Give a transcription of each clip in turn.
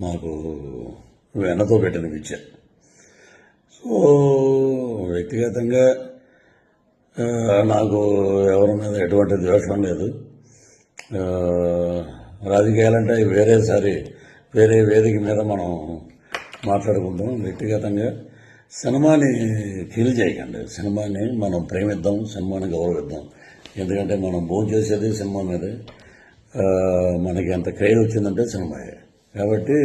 మాకు వెన్నతో పెట్టిన విద్య సో వ్యక్తిగతంగా నాకు ఎవరి మీద ఎటువంటి ద్వేషం లేదు. రాజకీయాలంటే వేరేసారి వేరే వేదిక మీద మనం మాట్లాడుకుంటాం వ్యక్తిగతంగా సినిమాని ఫీల్ చేయకండి. సినిమాని మనం ప్రేమిద్దాం సినిమాని గౌరవిద్దాం. ఎందుకంటే మనం భోజనం చేసేది సినిమా మీదే. మనకి ఎంత క్రేజ్ వచ్చిందంటే సినిమాయే. కాబట్టి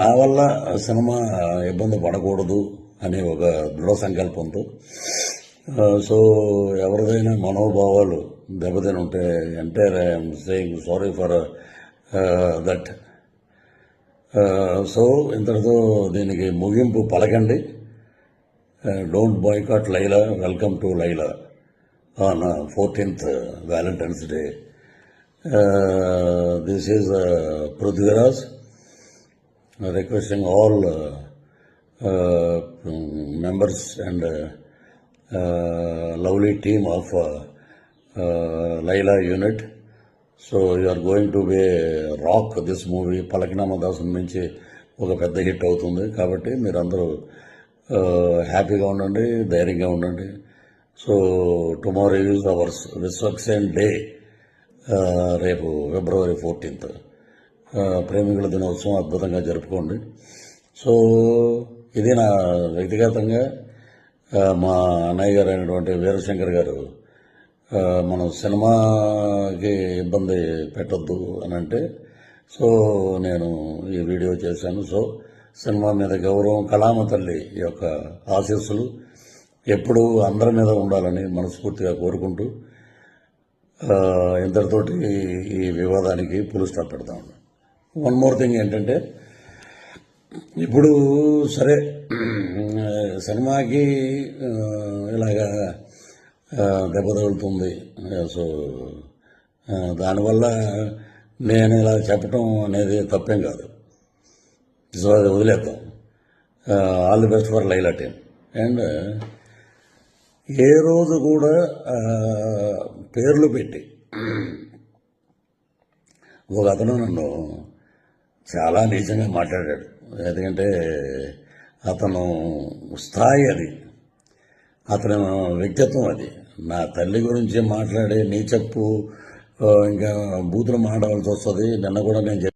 నా వల్ల సినిమా ఇబ్బంది పడకూడదు అనే ఒక దృఢ సంకల్పంతో సో ఎవరిదైనా మనోభావాలు దెబ్బతిని ఉంటే అంటే saying sorry for that. So ఇంతటితో దీనికి ముగింపు పలకండి. Don't boycott Laila. Welcome to Laila. On fourteenth Valentine's Day. This is Prithviraj requesting all members and members and of Laila lovely team of Laila unit. So you are going to be rock this movie పలకినామ దాసం నుంచి ఒక పెద్ద hit అవుతుంది. కాబట్టి మీరందరూ హ్యాపీగా ఉండండి ధైర్యంగా ఉండండి. So tomorrow is ours Vishwaksen day రేపు ఫిబ్రవరి ఫోర్టీన్త్. ప్రేమికుల దినోత్సవం అద్భుతంగా జరుపుకోండి. సో ఇది నా వ్యక్తిగతంగా మా అన్నయ్య గారు అయినటువంటి వీరశంకర్ గారు మనం సినిమాకి ఇబ్బంది పెట్టొద్దు అని అంటే సో నేను ఈ వీడియో చేశాను. సో సినిమా మీద గౌరవం కళామ తల్లి యొక్క ఆశీస్సులు ఎప్పుడూ అందరి మీద ఉండాలని మనస్ఫూర్తిగా కోరుకుంటూ ఇద్దరితోటి ఇంతటితోటి ఈ వివాదానికి పులు స్టాప్ ఉన్నాం వన్ మోర్ థింగ్ ఏంటంటే ఇప్పుడు సరే సినిమాకి ఇలాగా దెబ్బ తగులుతుంది. సో దానివల్ల నేను ఇలా చెప్పటం అనేది తప్పేం కాదు. సో అది వదిలేద్దాం. All the best for Laila team and ఏ రోజు కూడా పేర్లు పెట్టి. ఒక అతను నన్ను చాలా నీచంగా మాట్లాడాడు. ఎందుకంటే అతను స్థాయి అది. అతని వ్యక్తిత్వం అది. నా తల్లి గురించి మాట్లాడే నీచప్పు ఇంకా బూతులు మాట్లాడాల్సి వస్తుంది. నిన్న కూడా నేను చెప్పాను.